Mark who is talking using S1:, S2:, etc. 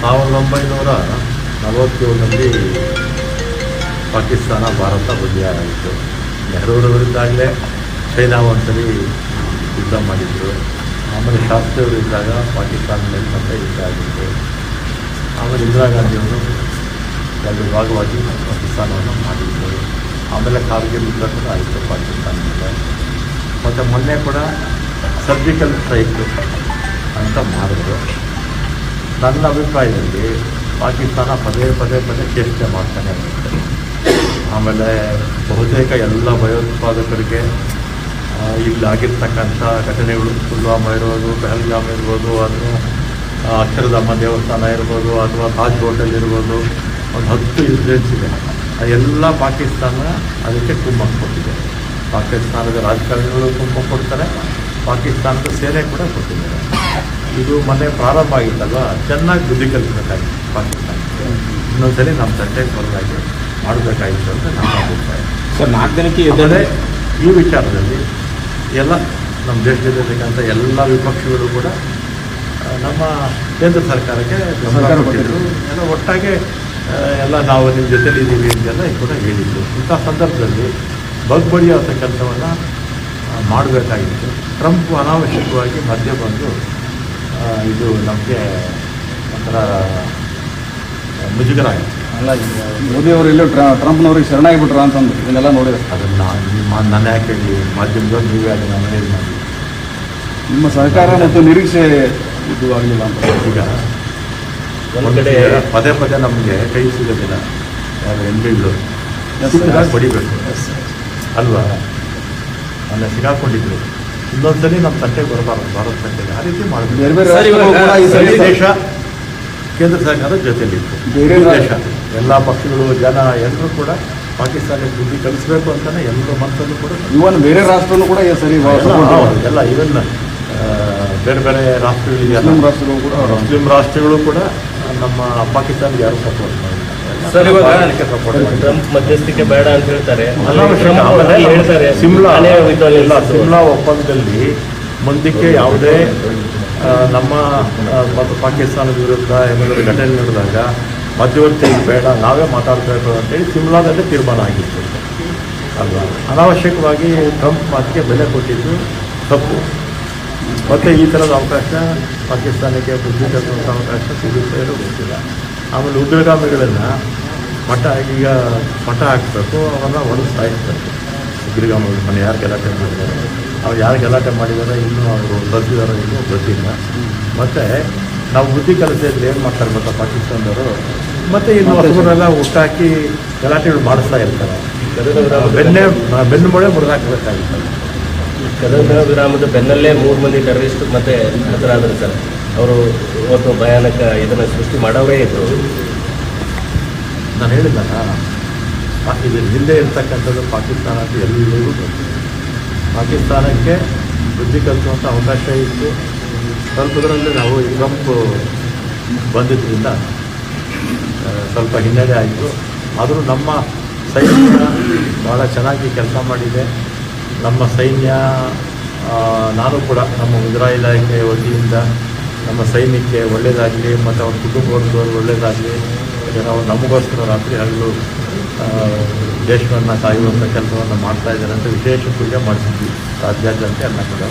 S1: ಸಾವಿರದ ಒಂಬೈನೂರ ನಲವತ್ತೇಳರಲ್ಲಿ ಪಾಕಿಸ್ತಾನ, ಭಾರತ ಬದಲಿಯಾಗಿತ್ತು ನೆಹರೂರವರಿದ್ದಾಗಲೇ ಚೈನಾ ಒಂದ್ಸರಿ ಯುದ್ಧ ಮಾಡಿದ್ರು. ಆಮೇಲೆ ಶಾಸ್ತ್ರಿಯವರು ಇದ್ದಾಗ ಪಾಕಿಸ್ತಾನ ಮೇಲೆ ಮತ್ತೆ ಯುದ್ಧ ಆಗಿತ್ತು. ಆಮೇಲೆ ಇಂದಿರಾ ಗಾಂಧಿಯವರು ಎರಡು ಭಾಗವಾಗಿ ಪಾಕಿಸ್ತಾನವನ್ನು ಮಾಡಿದ್ದರು ಆಮೇಲೆ ಕಾರ್ಗಿಲ್ ಯುದ್ಧ ಕೂಡ ಆಯಿತು ಪಾಕಿಸ್ತಾನದಿಂದ ಮತ್ತು ಮೊನ್ನೆ ಕೂಡ ಸರ್ಜಿಕಲ್ ಸ್ಟ್ರೈಕ್ ಅಂತ ಮಾಡಿದ್ರು. ನನ್ನ ಅಭಿಪ್ರಾಯದಲ್ಲಿ ಪಾಕಿಸ್ತಾನ ಪದೇ ಪದೇ ಪದೇ ಚೇಷ್ಟೆ ಮಾಡ್ತಾನೆ ಆಮೇಲೆ ಬಹುತೇಕ ಎಲ್ಲ ಭಯೋತ್ಪಾದಕರಿಗೆ ಇಲ್ಲಿ ಇಲ್ಲಾಗಿರ್ತಕ್ಕಂಥ ಘಟನೆಗಳು, ಪುಲ್ವಾಮಾ ಇರ್ಬೋದು, ಪೆಹಲ್ಗಾಮ್ ಇರ್ಬೋದು ಅಥವಾ ಅಕ್ಷರಧಾಮ ದೇವಸ್ಥಾನ ಇರ್ಬೋದು, ಅಥವಾ ತಾಜ್ ಹೋಟೆಲ್ ಇರ್ಬೋದು, ಒಂದು ಹತ್ತು ಇನ್ಸಿಡೆಂಟ್ಸ್ ಇದೆ. ಆ ಎಲ್ಲ ಪಾಕಿಸ್ತಾನ ಅದಕ್ಕೆ ತುಂಬ ಕೊಟ್ಟಿದೆ. ಪಾಕಿಸ್ತಾನದ ರಾಜಕಾರಣಿಗಳು ತುಂಬ ಕೊಡ್ತಾರೆ, ಪಾಕಿಸ್ತಾನದ ಸೇನೆ ಕೂಡ ಕೊಟ್ಟಿದ್ದಾರೆ. ಇದು ಮೊನ್ನೆ ಪ್ರಾರಂಭ ಆಗಿತ್ತಲ್ವ? ಚೆನ್ನಾಗಿ ಬುದ್ಧಿ ಕಲಿಸ್ಬೇಕಾಗಿತ್ತು ಪಾಕಿಸ್ತಾನ ಇನ್ನೊಂದ್ಸಲಿ ನಮ್ಮ ತಂಟೆಗೆ ಬರೋದಾಗಿ ಮಾಡಬೇಕಾಗಿತ್ತು ಅಂತ ನಮ್ಮ ಅಭಿಪ್ರಾಯ.
S2: ಸರ್ ನಾಲ್ಕು ದಿನಕ್ಕೆ
S1: ಈ ವಿಚಾರದಲ್ಲಿ ಎಲ್ಲ ನಮ್ಮ ದೇಶದಲ್ಲಿರ್ತಕ್ಕಂಥ ಎಲ್ಲ ವಿಪಕ್ಷಗಳು ಕೂಡ ನಮ್ಮ ಕೇಂದ್ರ ಸರ್ಕಾರಕ್ಕೆ ಕೊಟ್ಟಿದ್ರು. ಎಲ್ಲ ಒಟ್ಟಾಗೆ ಎಲ್ಲ ನಾವು ನಿಮ್ಮ ಜೊತೆಲಿ ಇದ್ದೀವಿ ಅಂತೆಲ್ಲ ಕೂಡ ಹೇಳಿದ್ರು. ಇಂಥ ಸಂದರ್ಭದಲ್ಲಿ ಬಗ್ಬಡಿಯಾದ ಕೆಲಸವನ್ನು ಮಾಡಬೇಕಾಗಿತ್ತು. ಟ್ರಂಪ್ ಅನಾವಶ್ಯಕವಾಗಿ ಮಧ್ಯೆ ಬಂದು ಇದು ನಮಗೆ ಒಂಥರ ಮುಜುಗರ ಆಯಿತು
S2: ಅಲ್ಲ ಮೋದಿಯವರು ಟ್ರ ಟ್ರಂಪ್ನವ್ರಿಗೆ ಶರಣಾಗಿಬಿಟ್ರ ಅಂತಂದು ಇದನ್ನೆಲ್ಲ ನೋಡಿದ್ರೆ
S1: ಅದನ್ನು ನಿಮ್ಮ ನನ್ನ ಯಾಕೆ ಹೇಳಿ ಮಾಧ್ಯಮದವ್ರು ನೀವೇ ಅದನ್ನು ಮನೇಲಿ ಮಾಡಿ.
S2: ನಿಮ್ಮ ಸಹಕಾರ ಮತ್ತು ನಿರೀಕ್ಷೆ ಇದು ಆಗಲಿಲ್ಲ ಅಂತ.
S1: ಈಗ
S3: ಒಂದೆಡೆ
S1: ಪದೇ ಪದೇ ನಮಗೆ ಕೈ ಸಿಗೋದಿಲ್ಲ. ಯಾರು ಎನ್ಬಿಗಳು. ಬಡಿಬೇಕು ಅಲ್ವಾ? ಅಲ್ಲ ಸಿಗಾಕೊಂಡಿದ್ರು. ಇನ್ನೊಂದ್ಸಲಿ ನಮ್ಮ ತಂಟೆಗೆ ಬರಬಾರ್ದು ಭಾರತ ತಂಟೆಗೆ. ಆ ರೀತಿ ಮಾಡಬೇಕು. ದೇಶ ಕೇಂದ್ರ ಸರ್ಕಾರ
S2: ಜೊತೆಯಲ್ಲಿತ್ತು.
S1: ದೇಶ. ಎಲ್ಲ ಪಕ್ಷಗಳು ಜನ ಎಲ್ಲರೂ ಕೂಡ ಪಾಕಿಸ್ತಾನಕ್ಕೆ ಬುದ್ಧಿ ಕಲಿಸಬೇಕು ಅಂತಾನೆ ಎಲ್ಲರ ಮನಸ್ಸಲ್ಲೂ ಕೂಡ
S2: ಇವನ್ ಬೇರೆ ರಾಷ್ಟ್ರನೂ ಕೂಡ ಈ ಸರಿ
S1: ಎಲ್ಲ ಇವನ್ ಬೇರೆ ಬೇರೆ ರಾಷ್ಟ್ರಗಳಿಗೆ
S2: ಮುಸ್ಲಿಂ ರಾಷ್ಟ್ರಗಳು ಕೂಡ
S1: ಮುಸ್ಲಿಂ ರಾಷ್ಟ್ರಗಳು ಕೂಡ ನಮ್ಮ ಪಾಕಿಸ್ತಾನಿಗೆ ಯಾರು ಸಪೋರ್ಟ್ ಮಾಡಿಲ್ಲ.
S3: ಸರ್ ಇವಾಗ
S1: ಸಪೋರ್ಟ್
S3: ಟ್ರಂಪ್ ಮಧ್ಯಸ್ಥಿಕೆ ಬೇಡ ಅಂತ ಹೇಳ್ತಾರೆ. ಹೇಳ್ತಾರೆ.
S1: ಸಿಮ್ಲಾ ಸಿಮ್ಲಾ ಒಪ್ಪಂದದಲ್ಲಿ ಮುಂದಕ್ಕೆ ಯಾವುದೇ ನಮ್ಮ ಮತ್ತು ಪಾಕಿಸ್ತಾನದ ವಿರುದ್ಧ ಏನಾದರೂ ಘಟನೆ ನಡೆದಾಗ ಮಧ್ಯವರ್ತಿ ಬೇಡ ನಾವೇ ಮಾತಾಡಬೇಕು ಅಂತೇಳಿ ಸಿಮ್ಲಾದಲ್ಲಿ ತೀರ್ಮಾನ ಆಗಿತ್ತು. ಅಲ್ವಾ? ಅನಾವಶ್ಯಕವಾಗಿ ಟ್ರಂಪ್ ಮಾತಿಗೆ ಬೆಲೆ ಕೊಟ್ಟಿದ್ದು ತಪ್ಪು. ಮತ್ತು ಈ ಥರದ ಅವಕಾಶ ಪಾಕಿಸ್ತಾನಕ್ಕೆ ಬುದ್ಧಿ ಅವಕಾಶ ಸಿಗುತ್ತೆ ಗೊತ್ತಿಲ್ಲ. ಆಮೇಲೆ ಉಗ್ರಗಾಮಿಗಳನ್ನು ಮಠ ಈಗ ಮಠ ಹಾಕಬೇಕು ಅವೆಲ್ಲ ಒಣಗಿಸ್ತಾ ಇರ್ತಾರೆ. ಉಗ್ರಗಾಮಿಗಳು ಮನೆ ಯಾರು ಗಲಾಟೆ ಮಾಡಿದ್ದಾರೆ? ಅವ್ರು ಯಾರು ಗಲಾಟೆ ಮಾಡಿದ್ದಾರೆ? ಇನ್ನೂ ಅವರು ಬರ್ತಿದಾರೋ ಇನ್ನೂ ಗೊತ್ತಿಲ್ಲ. ಮತ್ತು ನಾವು ಬುದ್ಧಿ ಕಲಿಸಿದ್ರೆ ಏನು ಮಾಡ್ತಾರೆ ಗೊತ್ತಾ ಪಾಕಿಸ್ತಾನದವರು? ಮತ್ತು ಇನ್ನು ಹೊಸಬರೆಲ್ಲ ಹುಟ್ಟಾಕಿ ಗಲಾಟೆಗಳು ಮಾಡಿಸ್ತಾ ಇರ್ತಾರೆ. ಬೆನ್ನೆ ಬೆನ್ನು ಮೊಳೆ ಮುರಿದಾಕಬೇಕಾಗಿತ್ತು.
S3: ಕದಂಬ ವಿರಾಮದ ಬೆನ್ನಲ್ಲೇ ಮೂರು ಮಂದಿ ಟೆರರಿಸ್ಟ್ ಮತ್ತೆ ಹತರಾದರು ಸರ್. ಅವರು ಇವತ್ತು ಭಯಾನಕ ಇದನ್ನು ಸೃಷ್ಟಿ ಮಾಡೋರೇ ಇದ್ದರು
S1: ನಾನು ಹೇಳಿದ್ದಲ್ಲ ಪಾ- ಇದು ಹಿಂದೆ ಇರ್ತಕ್ಕಂಥದ್ದು ಪಾಕಿಸ್ತಾನ ಅಂತ ಎಲ್ಲರಿಗೂ ಗೊತ್ತು ಪಾಕಿಸ್ತಾನಕ್ಕೆ ಬುದ್ಧಿ ಕಲಿಸುವಂಥ ಅವಕಾಶ ಇತ್ತು. ಸ್ವಲ್ಪದರಲ್ಲಿ ನಾವು ಟ್ರಂಪ್ ಬಂದಿದ್ದರಿಂದ ಸ್ವಲ್ಪ ಹಿನ್ನಡೆ ಆಯಿತು. ಆದರೂ ನಮ್ಮ ಸೈನ್ಯ ಭಾಳ ಚೆನ್ನಾಗಿ ಕೆಲಸ ಮಾಡಿದೆ. ನಮ್ಮ ಸೈನ್ಯ ನಾನು ಕೂಡ ನಮ್ಮ ಮುಜರಾ ಇಲಾಖೆ ವತಿಯಿಂದ ನಮ್ಮ ಸೈನ್ಯಕ್ಕೆ ಒಳ್ಳೆಯದಾಗಲಿ ಮತ್ತು ಅವ್ರ ಕುಟುಂಬವರ್ಗದವ್ರು ಒಳ್ಳೆಯದಾಗಲಿ ನಾವು ನಮಗೋಸ್ಕರ ರಾತ್ರಿ ಹಗಲು ದೇಶವನ್ನು ಕಾಯುವಂಥ ಕೆಲಸವನ್ನು ಮಾಡ್ತಾ ಇದ್ದಾರೆ ಅಂತ ವಿಶೇಷ ಪೂಜೆ ಮಾಡಿಸಿದ್ವಿ. ರಾಜ್ಯಾದ್ಯಂತ ಎಲ್ಲ ಕಡೆ.